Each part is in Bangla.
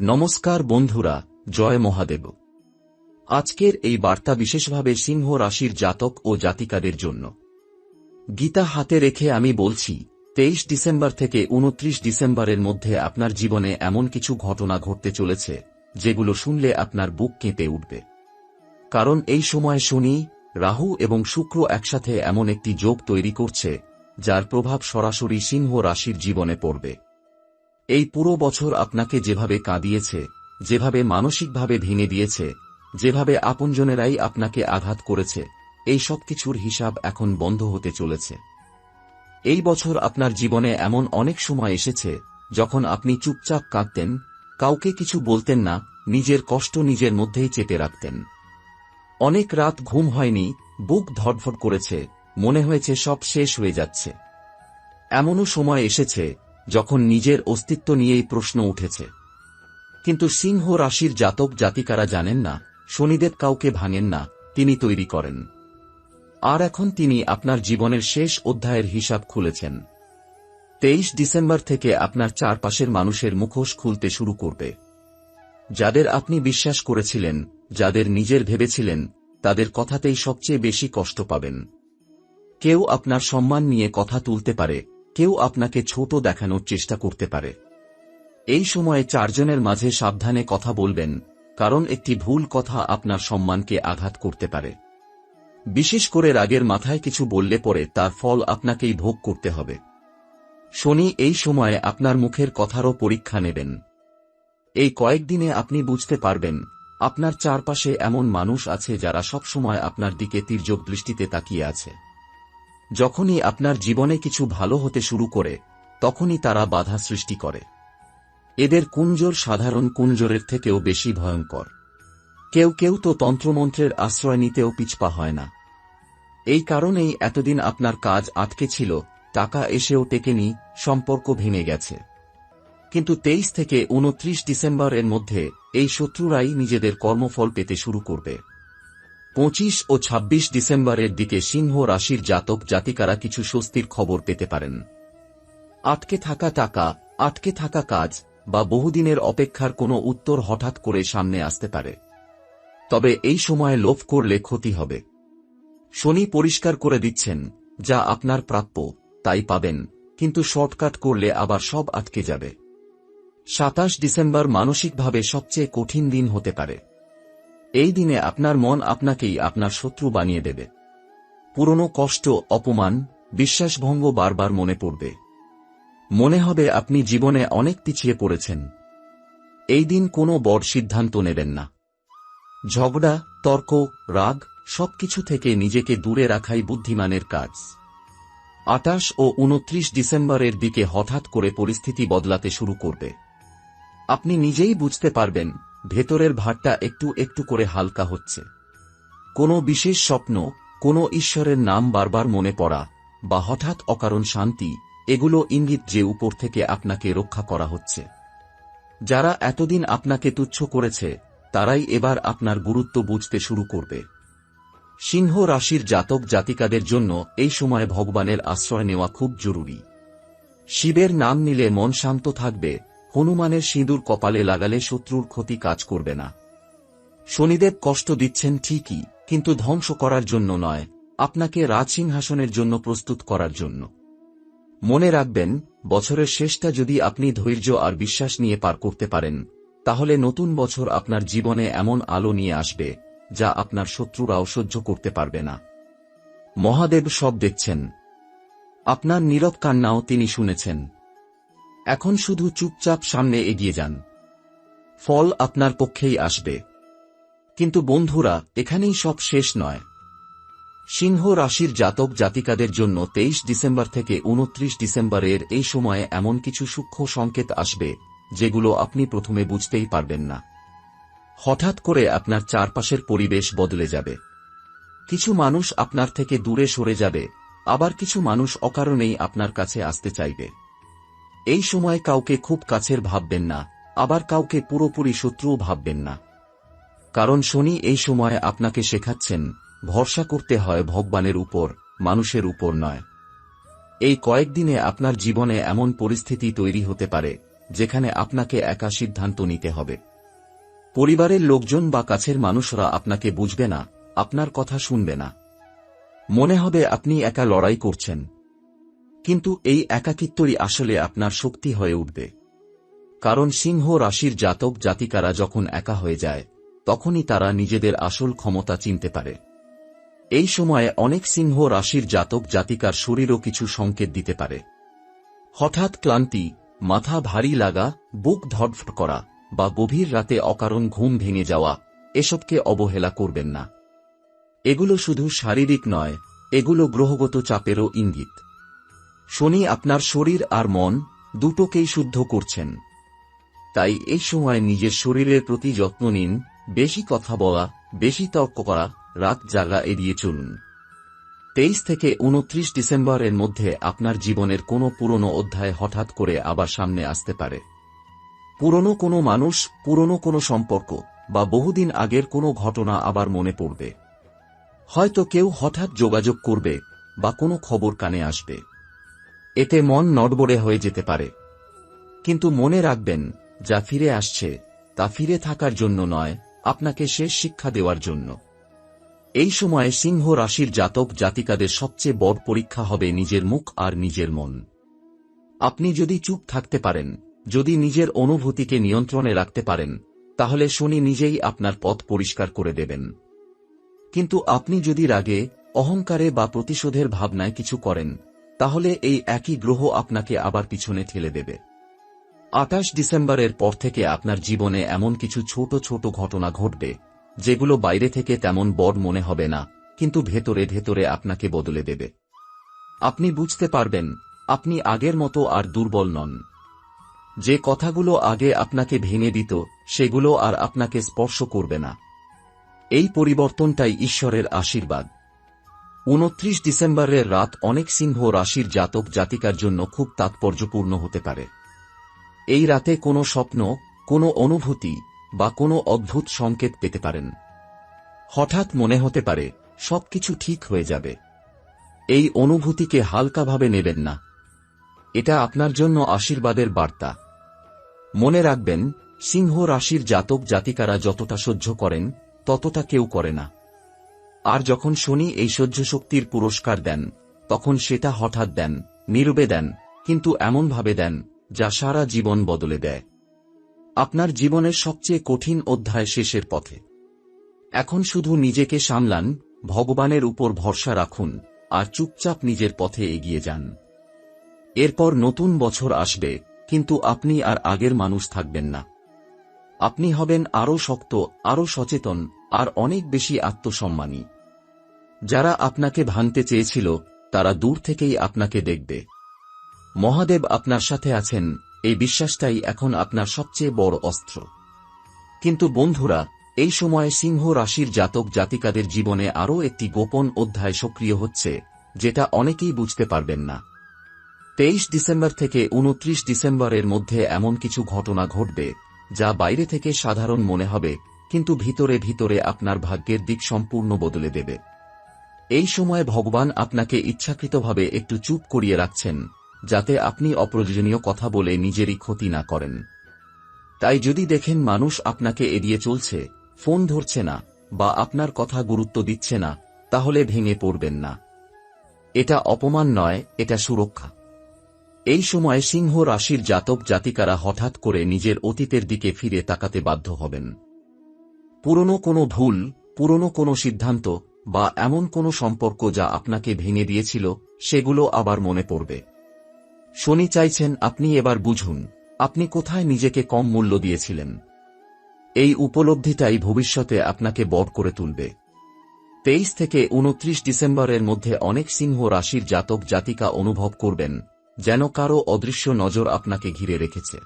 নমস্কার বন্ধুরা, জয় মহাদেব। আজকের এই বার্তা বিশেষভাবে সিংহ রাশির জাতক ও জাতিকাদের জন্য। গীতা হাতে রেখে আমি বলছি, তেইশ ডিসেম্বর থেকে উনত্রিশ ডিসেম্বরের মধ্যে আপনার জীবনে এমন কিছু ঘটনা ঘটতে চলেছে, যেগুলো শুনলে আপনার বুক কেঁপে উঠবে। কারণ এই সময় শনি, রাহু এবং শুক্র একসাথে এমন একটি যোগ তৈরি করছে, যার প্রভাব সরাসরি সিংহ রাশির জীবনে পড়বে। এই পুরো বছর আপনাকে যেভাবে কাঁদিয়েছে, যেভাবে মানসিকভাবে ভেঙে দিয়েছে, যেভাবে আপনজনেরাই আপনাকে আঘাত করেছে, এই সব কিছুর হিসাব এখন বন্ধ হতে চলেছে। এই বছর আপনার জীবনে এমন অনেক সময় এসেছে, যখন আপনি চুপচাপ কাঁদতেন, কাউকে কিছু বলতেন না, নিজের কষ্ট নিজের মধ্যেই চেপে রাখতেন। অনেক রাত ঘুম হয়নি, বুক ধটফট করেছে, মনে হয়েছে সব শেষ হয়ে যাচ্ছে। এমনও সময় এসেছে যখন নিজের অস্তিত্ব নিয়েই প্রশ্ন উঠেছে। কিন্তু সিংহ রাশির জাতক জাতিকারা জানেন না, শনিদেব কাউকে ভাঙেন না, তিনি তৈরি করেন। আর এখন তিনি আপনার জীবনের শেষ অধ্যায়ের হিসাব খুলেছেন। তেইশ ডিসেম্বর থেকে আপনার চারপাশের মানুষের মুখোশ খুলতে শুরু করবে। যাদের আপনি বিশ্বাস করেছিলেন, যাদের নিজের ভেবেছিলেন, তাদের কথাতেই সবচেয়ে বেশি কষ্ট পাবেন। কেউ আপনার সম্মান নিয়ে কথা তুলতে পারে কেউ আপনাকে ছোট দেখানোর চেষ্টা করতে পারে। এই সময়ে চারজনের মাঝে সাবধানে কথা বলবেন, কারণ একটি ভুল কথা আপনার সম্মানকে আঘাত করতে পারে। বিশেষ করে রাগের মাথায় কিছু বললে পরে তার ফল আপনাকেই ভোগ করতে হবে। শনি, এই সময়ে আপনার মুখের কথারও পরীক্ষা নেবেন। এই কয়েকদিনে আপনি বুঝতে পারবেন, আপনার চারপাশে এমন মানুষ আছে যারা সবসময় আপনার দিকে তীর্যক দৃষ্টিতে তাকিয়ে আছে। যখনই আপনার জীবনে কিছু ভালো হতে শুরু করে, তখনই তারা বাধা সৃষ্টি করে। এদের কুঞ্জর সাধারণ কুঞ্জরের থেকেও বেশি ভয়ঙ্কর। কেউ কেউ তো তন্ত্রমন্ত্রের আশ্রয় নিতেও পিছপা হয় না। এই কারণেই এতদিন আপনার কাজ আটকে ছিল, টাকা এসেও টেকেনি, সম্পর্ক ভেঙে গেছে। কিন্তু তেইশ থেকে উনত্রিশ ডিসেম্বরের মধ্যে এই শত্রুরাই নিজেদের কর্মফল পেতে শুরু করবে। পঁচিশ ও ২৬ ডিসেম্বরের দিকে সিংহ রাশির জাতক জাতিকারা কিছু স্বস্তির খবর পেতে পারেন। আটকে থাকা টাকা, আটকে থাকা কাজ বা বহুদিনের অপেক্ষার কোনো উত্তর হঠাৎ করে সামনে আসতে পারে। তবে এই সময়ে লোভ করলে ক্ষতি হবে। শনি পরিষ্কার করে দিচ্ছেন, যা আপনার প্রাপ্য, তাই পাবেন, কিন্তু শর্টকাট করলে আবার সব আটকে যাবে। সাতাশ ডিসেম্বর মানসিকভাবে সবচেয়ে কঠিন দিন হতে পারে। এই দিনে আপনার মন আপনাকেই আপনার শত্রু বানিয়ে দেবে। পুরনো কষ্ট, অপমান, বিশ্বাসভঙ্গ বারবার মনে পড়বে। মনে হবে আপনি জীবনে অনেক পিছিয়ে পড়েছেন। এই দিন কোনো বড় সিদ্ধান্ত নেবেন না। ঝগড়া, তর্ক, রাগ সবকিছু থেকে নিজেকে দূরে রাখাই বুদ্ধিমানের কাজ। আটাশ ও উনত্রিশ ডিসেম্বরের দিকে হঠাৎ করে পরিস্থিতি বদলাতে শুরু করবে। আপনি নিজেই বুঝতে পারবেন ভেতরের ভারটা একটু একটু করে হালকা হচ্ছে। কোনো বিশেষ স্বপ্ন, কোনো ঈশ্বরের নাম বারবার মনে পড়া, বা হঠাৎ অকারণ শান্তি, এগুলো ইঙ্গিত যে উপর থেকে আপনাকে রক্ষা করা হচ্ছে। যারা এতদিন আপনাকে তুচ্ছ করেছে, তারাই এবার আপনার গুরুত্ব বুঝতে শুরু করবে। সিংহ রাশির জাতক জাতিকাদের জন্য এই সময় ভগবানের আশ্রয় নেওয়া খুব জরুরি। শিবের নাম নিলে মন শান্ত থাকবে হনুমানের সিঁদুর কপালে লাগালে শত্রুর ক্ষতি কাজ করবে না। শনিদেব কষ্ট দিচ্ছেন ঠিকই, কিন্তু ধ্বংস করার জন্য নয়, আপনাকে রাজসিংহাসনের জন্য প্রস্তুত করার জন্য। মনে রাখবেন, বছরের শেষটা যদি আপনি ধৈর্য আর বিশ্বাস নিয়ে পার করতে পারেন, তাহলে নতুন বছর আপনার জীবনে এমন আলো নিয়ে আসবে, যা আপনার শত্রুরাও সহ্য করতে পারবে না। মহাদেব সব দেখছেন। আপনার নীরব কান্নাও তিনি শুনেছেন। এখন শুধু চুপচাপ সামনে এগিয়ে যান। ফল আপনার পক্ষেই আসবে। কিন্তু বন্ধুরা, এখানেই সব শেষ নয়। সিংহ রাশির জাতক জাতিকাদের জন্য তেইশ ডিসেম্বর থেকে উনত্রিশ ডিসেম্বরের এই সময়ে এমন কিছু সূক্ষ্ম সংকেত আসবে, যেগুলো আপনি প্রথমে বুঝতেই পারবেন না। হঠাৎ করে আপনার চারপাশের পরিবেশ বদলে যাবে। কিছু মানুষ আপনার থেকে দূরে সরে যাবে, আবার কিছু মানুষ অকারণেই আপনার কাছে আসতে চাইবে। এই সময় কাউকে খুব কাছের ভাববেন না, আবার কাউকে পুরোপুরি শত্রুও ভাববেন না। কারণ শনি এই সময় আপনাকে শেখাচ্ছেন, ভরসা করতে হয় ভগবানের উপর, মানুষের উপর নয়। এই কয়েকদিনে আপনার জীবনে এমন পরিস্থিতি তৈরি হতে পারে, যেখানে আপনাকে একা সিদ্ধান্ত নিতে হবে। পরিবারের লোকজন বা কাছের মানুষরা আপনাকে বুঝবে না, আপনার কথা শুনবে না। মনে হবে আপনি একা লড়াই করছেন। কিন্তু এই একাকিত্বই আসলে আপনার শক্তি হয়ে উঠবে। কারণ সিংহ রাশির জাতক জাতিকারা যখন একা হয়ে যায়, তখনই তারা নিজেদের আসল ক্ষমতা চিনতে পারে। এই সময়ে অনেক সিংহ রাশির জাতক জাতিকার শরীরও কিছু সংকেত দিতে পারে। হঠাৎ ক্লান্তি, মাথা ভারী লাগা, বুক ধড়ফড় করা বা গভীর রাতে অকারণ ঘুম ভেঙে যাওয়া, এসবকে অবহেলা করবেন না। এগুলো শুধু শারীরিক নয়, এগুলো গ্রহগত চাপেরও ইঙ্গিত। শনি আপনার শরীর আর মন দুটোকেই শুদ্ধ করছেন। তাই এই সময় নিজের শরীরের প্রতি যত্ন নিন, বেশি কথা বলা, বেশি তর্ক করা, রাত জাগা এড়িয়ে চলুন। তেইশ থেকে উনত্রিশ ডিসেম্বরের মধ্যে আপনার জীবনের কোনো পুরনো অধ্যায় হঠাৎ করে আবার সামনে আসতে পারে। পুরনো কোনো মানুষ, পুরনো কোনো সম্পর্ক বা বহুদিন আগের কোনো ঘটনা আবার মনে পড়বে। হয়তো কেউ হঠাৎ যোগাযোগ করবে বা কোনো খবর কানে আসবে। এতে মন নড়বড়ে হয়ে যেতে পারে। কিন্তু মনে রাখবেন, যা ফিরে আসছে, তা ফিরে থাকার জন্য নয়, আপনাকে শেষ শিক্ষা দেওয়ার জন্য। এই সময়ে সিংহ রাশির জাতক জাতিকাদের সবচেয়ে বড় পরীক্ষা হবে নিজের মুখ আর নিজের মন। আপনি যদি চুপ থাকতে পারেন, যদি নিজের অনুভূতিকে নিয়ন্ত্রণে রাখতে পারেন, তাহলে শনি নিজেই আপনার পথ পরিষ্কার করে দেবেন। কিন্তু আপনি যদি রাগে, অহংকারে বা প্রতিশোধের ভাবনায় কিছু করেন তাহলে এই একই গ্রহ আপনাকে আবার পিছনে ঠেলে দেবে। আঠাশ ডিসেম্বরের পর থেকে আপনার জীবনে এমন কিছু ছোট ছোট ঘটনা ঘটবে, যেগুলো বাইরে থেকে তেমন বড় মনে হবে না, কিন্তু ভেতরে ভেতরে আপনাকে বদলে দেবে। আপনি বুঝতে পারবেন, আপনি আগের মতো আর দুর্বল নন। যে কথাগুলো আগে আপনাকে ভেঙে দিত, সেগুলো আর আপনাকে স্পর্শ করবে না। এই পরিবর্তনটাই ঈশ্বরের আশীর্বাদ। উনত্রিশ ডিসেম্বরের রাত অনেক সিংহ রাশির জাতক জাতিকার জন্য খুব তাৎপর্যপূর্ণ হতে পারে। এই রাতে কোনো স্বপ্ন, কোনো অনুভূতি বা কোনো অদ্ভুত সংকেত পেতে পারেন। হঠাৎ মনে হতে পারে, সবকিছু ঠিক হয়ে যাবে। এই অনুভূতিকে হালকাভাবে নেবেন না। এটা আপনার জন্য আশীর্বাদের বার্তা। মনে রাখবেন, সিংহ রাশির জাতক জাতিকারা যতটা সহ্য করেন, ততটা কেউ করে না। আর যখন শনি এই সহ্য শক্তির পুরস্কার দেন, তখন সেটা হঠাৎ দেন, নীরবে দেন, কিন্তু এমনভাবে দেন, যা সারা জীবন বদলে দেয়। আপনার জীবনের সবচেয়ে কঠিন অধ্যায় শেষের পথে। এখন শুধু নিজেকে সামলান, ভগবানের উপর ভরসা রাখুন, আর চুপচাপ নিজের পথে এগিয়ে যান। এরপর নতুন বছর আসবে, কিন্তু আপনি আর আগের মানুষ থাকবেন না। আপনি হবেন আরও শক্ত, আরও সচেতন, আর অনেক বেশি আত্মসম্মানী। যারা আপনাকে ভাঙতে চেয়েছিল, তারা দূর থেকেই আপনাকে দেখবে। মহাদেব আপনার সাথে আছেন, এই বিশ্বাসটাই এখন আপনার সবচেয়ে বড় অস্ত্র। কিন্তু বন্ধুরা, এই সময়ে সিংহ রাশির জাতক জাতিকাদের জীবনে আরও একটি গোপন অধ্যায় সক্রিয় হচ্ছে, যেটা অনেকেই বুঝতে পারবেন না। তেইশ ডিসেম্বর থেকে উনত্রিশ ডিসেম্বরের মধ্যে এমন কিছু ঘটনা ঘটবে, যা বাইরে থেকে সাধারণ মনে হবে, কিন্তু ভিতরে ভিতরে আপনার ভাগ্যের দিক সম্পূর্ণ বদলে দেবে। এই সময় ভগবান আপনাকে ইচ্ছাকৃতভাবে একটু চুপ করিয়ে রাখছেন, যাতে আপনি অপ্রয়োজনীয় কথা বলে নিজেরই ক্ষতি না করেন। তাই যদি দেখেন মানুষ আপনাকে এড়িয়ে চলছে, ফোন ধরছে না, বা আপনার কথা গুরুত্ব দিচ্ছে না, তাহলে ভেঙে পড়বেন না। এটা অপমান নয়, এটা সুরক্ষা। এই সময় সিংহ রাশির জাতক জাতিকারা হঠাৎ করে নিজের অতীতের দিকে ফিরে তাকাতে বাধ্য হবেন। পুরনো কোনো ভুল, পুরনো কোনো সিদ্ধান্ত বা এমন কোনো সম্পর্ক যা আপনাকে ভেঙে দিয়েছিল, সেগুলো আবার মনে পড়বে। শনি চাইছেন আপনি এবার বুঝুন, আপনি কোথায় নিজেকে কম মূল্য দিয়েছিলেন। এই উপলব্ধিটাই ভবিষ্যতে আপনাকে বড় করে তুলবে। তেইশ থেকে উনত্রিশ ডিসেম্বরের মধ্যে অনেক সিংহ রাশির জাতক জাতিকা অনুভব করবেন, যেন কারও অদৃশ্য নজর আপনাকে ঘিরে রেখেছে।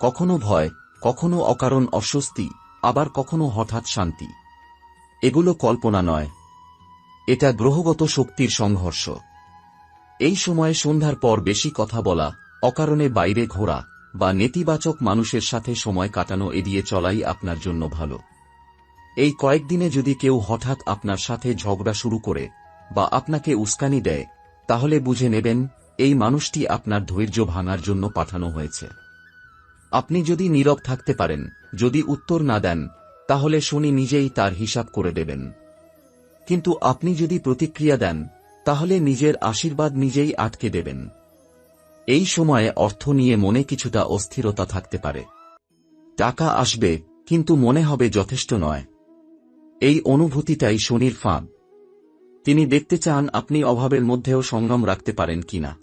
কখনো ভয়, কখনো অকারণ অস্বস্তি, আবার কখনো হঠাৎ শান্তি। এগুলো কল্পনা নয়। এটা গ্রহগত শক্তির সংঘর্ষ। এই সময়ে সন্ধ্যার পর বেশি কথা বলা, অকারণে বাইরে ঘোরা বা নেতিবাচক মানুষের সাথে সময় কাটানো এড়িয়ে চলাই আপনার জন্য ভালো। এই কয়েকদিনে যদি কেউ হঠাৎ আপনার সাথে ঝগড়া শুরু করে বা আপনাকে উস্কানি দেয়, তাহলে বুঝে নেবেন এই মানুষটি আপনার ধৈর্য ভাঙার জন্য পাঠানো হয়েছে। আপনি যদি নীরব থাকতে পারেন, যদি উত্তর না দেন তাহলে শনি নিজেই তার হিসাব করে দেবেন। কিন্তু আপনি যদি প্রতিক্রিয়া দেন, তাহলে নিজের আশীর্বাদ নিজেই আটকে দেবেন। এই সময়ে অর্থ নিয়ে মনে কিছুটা অস্থিরতা থাকতে পারে। টাকা আসবে, কিন্তু মনে হবে যথেষ্ট নয়। এই অনুভূতিটাই শনির ফাঁদ। তিনি দেখতে চান আপনি অভাবের মধ্যেও সংগ্রাম রাখতে পারেন কিনা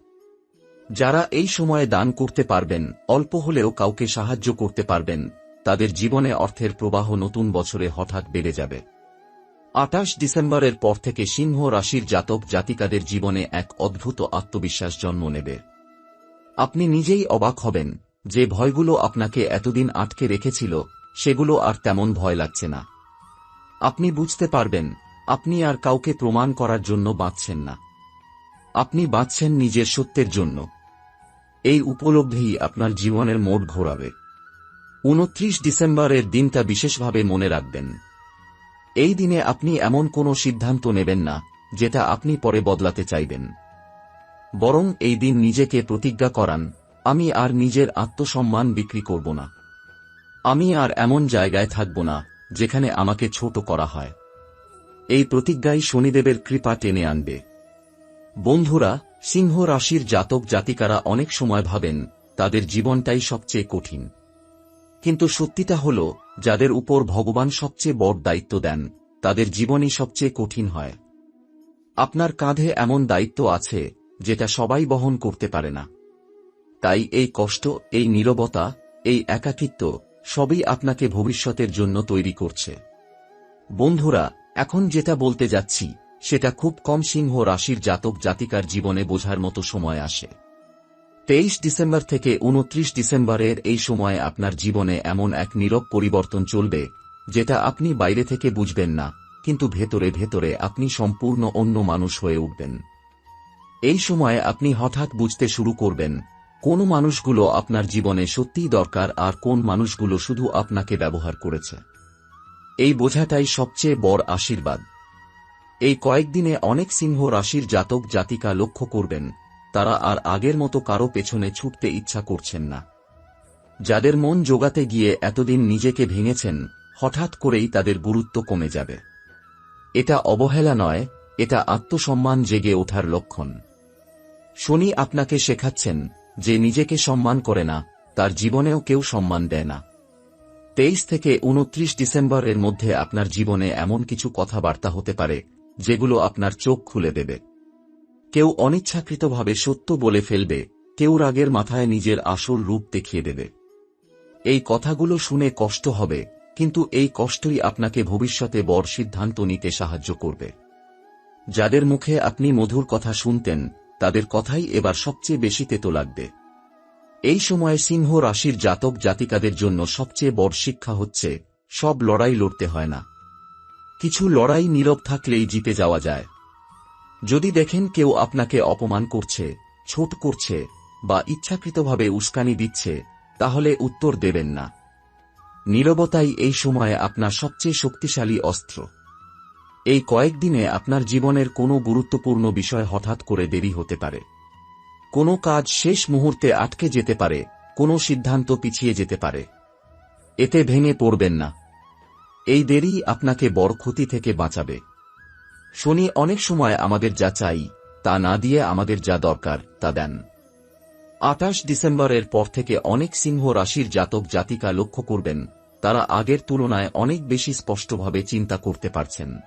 যারা এই সময়ে দান করতে পারবেন, অল্প হলেও কাউকে সাহায্য করতে পারবেন। তাদের জীবনে অর্থের প্রবাহ নতুন বছরে হঠাৎ বেড়ে যাবে। আটাশ ডিসেম্বরের পর থেকে সিংহ রাশির জাতক জাতিকাদের জীবনে এক অদ্ভুত আত্মবিশ্বাস জন্ম নেবে। আপনি নিজেই অবাক হবেন যে ভয়গুলো আপনাকে এতদিন আটকে রেখেছিল, সেগুলো আর তেমন ভয় লাগছে না। আপনি বুঝতে পারবেন, আপনি আর কাউকে প্রমাণ করার জন্য বাঁচছেন না। আপনি বাঁচছেন নিজের সত্যের জন্য। এই উপলব্ধিই আপনার জীবনের মোড় ঘোরাবে। উনত্রিশ ডিসেম্বরের দিনটা বিশেষভাবে মনে রাখবেন। এই দিনে আপনি এমন কোনো সিদ্ধান্ত নেবেন না, যেটা আপনি পরে বদলাতে চাইবেন। বরং এই দিন নিজেকে প্রতিজ্ঞা করান, আমি আর নিজের আত্মসম্মান বিক্রি করব না। আমি আর এমন জায়গায় থাকব না, যেখানে আমাকে ছোট করা হয়। এই প্রতিজ্ঞাই শনিদেবের কৃপা টেনে আনবে। বন্ধুরা, সিংহ রাশির জাতক জাতিকারা অনেক সময় ভাবেন, তাদের জীবনটাই সবচেয়ে কঠিন। কিন্তু সত্যিটা হল, যাদের উপর ভগবান সবচেয়ে বড় দায়িত্ব দেন, তাদের জীবনই সবচেয়ে কঠিন হয়। আপনার কাঁধে এমন দায়িত্ব আছে, যেটা সবাই বহন করতে পারে না। তাই এই কষ্ট, এই নীরবতা, এই একাকিত্ব, সবই আপনাকে ভবিষ্যতের জন্য তৈরি করছে। বন্ধুরা, এখন যেটা বলতে যাচ্ছি, সেটা খুব কম সিংহ রাশির জাতক জাতিকার জীবনে বোঝার মতো সময় আসে। তেইশ ডিসেম্বর থেকে উনত্রিশ ডিসেম্বরের এই সময়ে আপনার জীবনে এমন এক নীরব পরিবর্তন চলবে, যেটা আপনি বাইরে থেকে বুঝবেন না, কিন্তু ভেতরে ভেতরে আপনি সম্পূর্ণ অন্য মানুষ হয়ে উঠবেন। এই সময়ে আপনি হঠাৎ বুঝতে শুরু করবেন, কোন মানুষগুলো আপনার জীবনে সত্যিই দরকার আর কোন মানুষগুলো শুধু আপনাকে ব্যবহার করেছে। এই বোঝাটাই সবচেয়ে বড় আশীর্বাদ। এই কয়েকদিনে অনেক সিংহ রাশির জাতক জাতিকা লক্ষ্য করবেন তারা আর আগের মতো কারও পেছনে ছুটতে ইচ্ছা করছেন না। যাদের মন জোগাতে গিয়ে এতদিন নিজেকে ভেঙেছেন, হঠাৎ করেই তাদের গুরুত্ব কমে যাবে। এটা অবহেলা নয়, এটা আত্মসম্মান জেগে ওঠার লক্ষণ। শনি আপনাকে শেখাচ্ছেন যে নিজেকে সম্মান করে না, তার জীবনেও কেউ সম্মান দেয় না। তেইশ থেকে উনত্রিশ ডিসেম্বরের মধ্যে আপনার জীবনে এমন কিছু কথাবার্তা হতে পারে, যেগুলো আপনার চোখ খুলে দেবে। কেউ অনিচ্ছাকৃতভাবে সত্য বলে ফেলবে, কেউ রাগের মাথায় নিজের আসল রূপ দেখিয়ে দেবে। এই কথাগুলো শুনে কষ্ট হবে, কিন্তু এই কষ্টই আপনাকে ভবিষ্যতে বড় সিদ্ধান্ত নিতে সাহায্য করবে। যাদের মুখে আপনি মধুর কথা শুনতেন, তাদের কথাই এবার সবচেয়ে বেশি তেতো লাগবে। এই সময়ে সিংহ রাশির জাতক জাতিকাদের জন্য সবচেয়ে বড় শিক্ষা হচ্ছে, সব লড়াই লড়তে হয় না। কিছু লড়াই নীরব থাকলেই জিতে যাওয়া যায়। যদি দেখেন কেউ আপনাকে অপমান করছে, ছোট করছে, বা ইচ্ছাকৃতভাবে উস্কানি দিচ্ছে, তাহলে উত্তর দেবেন না। নীরবতাই এই সময়ে আপনার সবচেয়ে শক্তিশালী অস্ত্র। এই কয়েকদিনে আপনার জীবনের কোনো গুরুত্বপূর্ণ বিষয় হঠাৎ করে দেরি হতে পারে। কোনো কাজ শেষ মুহূর্তে আটকে যেতে পারে, কোনো সিদ্ধান্ত পিছিয়ে যেতে পারে। এতে ভেঙে পড়বেন না। এই দেরি আপনাকে বড় ক্ষতি থেকে বাঁচাবে। শনি অনেক সময় আমাদের যা চাই, তা না দিয়ে আমাদের যা দরকার, তা দেন। আটাশ ডিসেম্বরের পর থেকে অনেক সিংহ রাশির জাতক জাতিকা লক্ষ্য করবেন, তারা আগের তুলনায় অনেক বেশি স্পষ্টভাবে চিন্তা করতে পারছেন।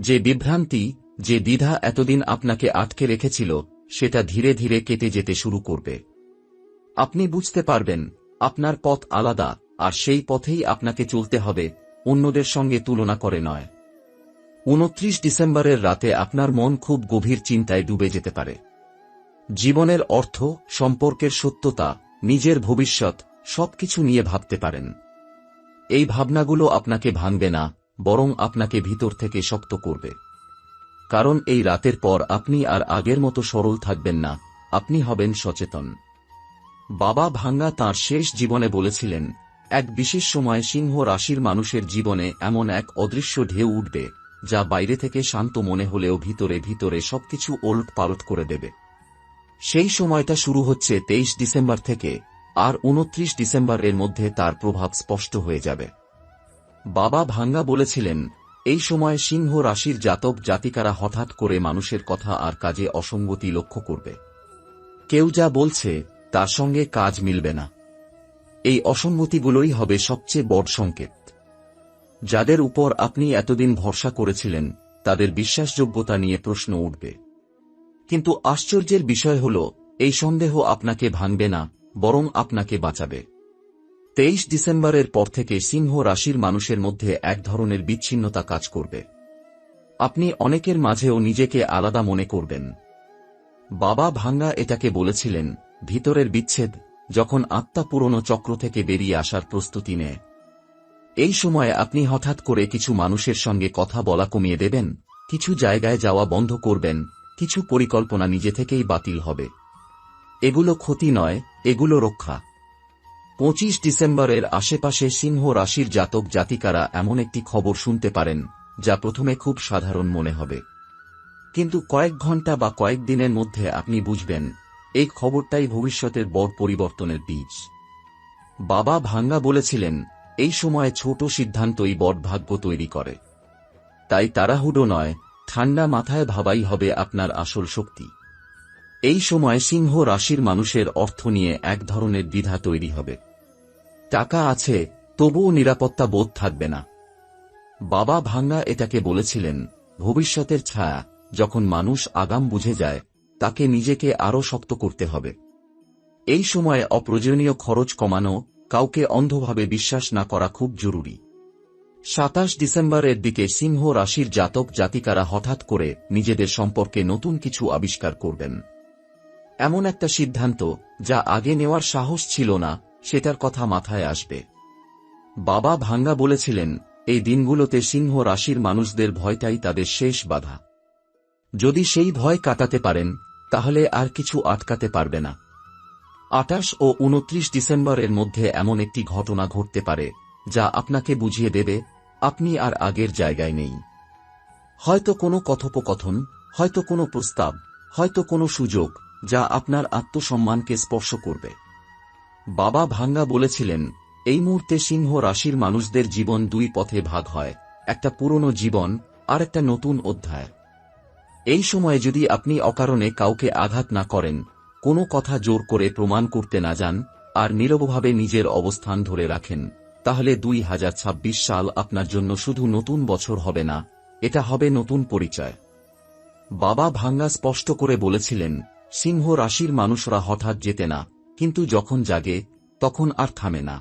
যে বিভ্রান্তি, যে দ্বিধা এতদিন আপনাকে আটকে রেখেছিল, সেটা ধীরে ধীরে কেটে যেতে শুরু করবে। আপনি বুঝতে পারবেন, আপনার পথ আলাদা, আর সেই পথেই আপনাকে চলতে হবে, অন্যদের সঙ্গে তুলনা করে নয়। উনত্রিশ ডিসেম্বরের রাতে আপনার মন খুব গভীর চিন্তায় ডুবে যেতে পারে। জীবনের অর্থ, সম্পর্কের সত্যতা, নিজের ভবিষ্যৎ, সবকিছু নিয়ে ভাবতে পারেন। এই ভাবনাগুলো আপনাকে ভাঙবে না, বরং আপনাকে ভিতর থেকে শক্ত করবে। কারণ এই রাতের পর আপনি আর আগের মতো সরল থাকবেন না, আপনি হবেন সচেতন। বাবা ভাঙ্গা তার শেষ জীবনে বলেছিলেন, এক বিশেষ সময় সিংহ রাশির মানুষের জীবনে এমন এক অদৃশ্য ঢেউ উঠবে। যা বাইরে থেকে শান্ত মনে হলেও ভিতরে ভিতরে সবকিছু ওলট পালট করে দেবে। সেই সময়টা শুরু হচ্ছে তেইশ ডিসেম্বর থেকে, আর উনত্রিশ ডিসেম্বরের মধ্যে তার প্রভাব স্পষ্ট হয়ে যাবে। বাবা ভাঙ্গা বলেছিলেন, এই সময় সিংহ রাশির জাতক জাতিকারা হঠাৎ করে মানুষের কথা আর কাজে অসঙ্গতি লক্ষ্য করবে। কেউ যা বলছে, তার সঙ্গে কাজ মিলবে না। এই অসঙ্গতিগুলোই হবে সবচেয়ে বড় সংকেত। যাদের উপর আপনি এতদিন ভরসা করেছিলেন, তাদের বিশ্বাসযোগ্যতা নিয়ে প্রশ্ন উঠবে। কিন্তু আশ্চর্যের বিষয় হল, এই সন্দেহ আপনাকে ভাঙবে না, বরং আপনাকে বাঁচাবে। তেইশ ডিসেম্বরের পর থেকে সিংহ রাশির মানুষের মধ্যে এক ধরনের বিচ্ছিন্নতা কাজ করবে। আপনি অনেকের মাঝেও নিজেকে আলাদা মনে করবেন। বাবা ভাঙ্গা এটাকে বলেছিলেন, ভিতরের বিচ্ছেদ যখন আত্মা পুরনো চক্র থেকে বেরিয়ে আসার প্রস্তুতি নেয়। এই সময়ে আপনি হঠাৎ করে কিছু মানুষের সঙ্গে কথা বলা কমিয়ে দেবেন, কিছু জায়গায় যাওয়া বন্ধ করবেন, কিছু পরিকল্পনা নিজে থেকেই বাতিল হবে। এগুলো ক্ষতি নয়, এগুলো রক্ষা। পঁচিশ ডিসেম্বরের আশেপাশে সিংহ রাশির জাতক জাতিকারা এমন একটি খবর শুনতে পারেন, যা প্রথমে খুব সাধারণ মনে হবে। কিন্তু কয়েক ঘণ্টা বা কয়েক দিনের মধ্যে আপনি বুঝবেন, এই খবরটাই ভবিষ্যতের বড় পরিবর্তনের বীজ। বাবা ভাঙ্গা বলেছিলেন এই সময় ছোট সিদ্ধান্তই বড় ভাগ্য তৈরি করে। তাই তাড়াহুডো নয়, ঠান্ডা মাথায় ভাবাই হবে আপনার আসল শক্তি। এই সময় সিংহ রাশির মানুষের অর্থ নিয়ে এক ধরনের দ্বিধা তৈরি হবে। টাকা আছে, তবুও নিরাপত্তা বোধ থাকবে না। বাবা ভাঙ্গা এটাকে বলেছিলেন, ভবিষ্যতের ছায়া, যখন মানুষ আগাম বুঝে যায়, তাকে নিজেকে আরও শক্ত করতে হবে। এই সময়ে অপ্রয়োজনীয় খরচ কমানো কাউকে অন্ধভাবে বিশ্বাস না করা খুব জরুরি। সাতাশ ডিসেম্বরের দিকে সিংহ রাশির জাতক জাতিকারা হঠাৎ করে নিজেদের সম্পর্কে নতুন কিছু আবিষ্কার করবেন। এমন একটা সিদ্ধান্ত, যা আগে নেওয়ার সাহস ছিল না, সেটার কথা মাথায় আসবে। বাবা ভাঙ্গা বলেছিলেন, এই দিনগুলোতে সিংহ রাশির মানুষদের ভয়টাই তাদের শেষ বাধা। যদি সেই ভয় কাটাতে পারেন, তাহলে আর কিছু আটকাতে পারবে না। আটাশ ও উনত্রিশ ডিসেম্বরের মধ্যে এমন একটি ঘটনা ঘটতে পারে, যা আপনাকে বুঝিয়ে দেবে, আপনি আর আগের জায়গায় নেই। হয়তো কোনো কথোপকথন, হয়তো কোনো প্রস্তাব, হয়তো কোনো সুযোগ, যা আপনার আত্মসম্মানকে স্পর্শ করবে। বাবা ভাঙ্গা বলেছিলেন, এই মুহূর্তে সিংহ রাশির মানুষদের জীবন দুই পথে ভাগ হয়, একটা পুরনো জীবন, আর একটা নতুন অধ্যায়। এই সময়ে যদি আপনি অকারণে কাউকে আঘাত না করেন কোনো কথা জোর করে প্রমাণ করতে না যান, আর নীরবভাবে নিজের অবস্থান ধরে রাখেন। তাহলে দুই হাজার ছাব্বিশ সাল আপনার জন্য শুধু নতুন বছর হবে না, এটা হবে নতুন পরিচয়। বাবা ভাঙ্গা স্পষ্ট করে বলেছিলেন, সিংহ রাশির মানুষরা হঠাৎ যেতে না, কিন্তু যখন জাগে, তখন আর থামে না।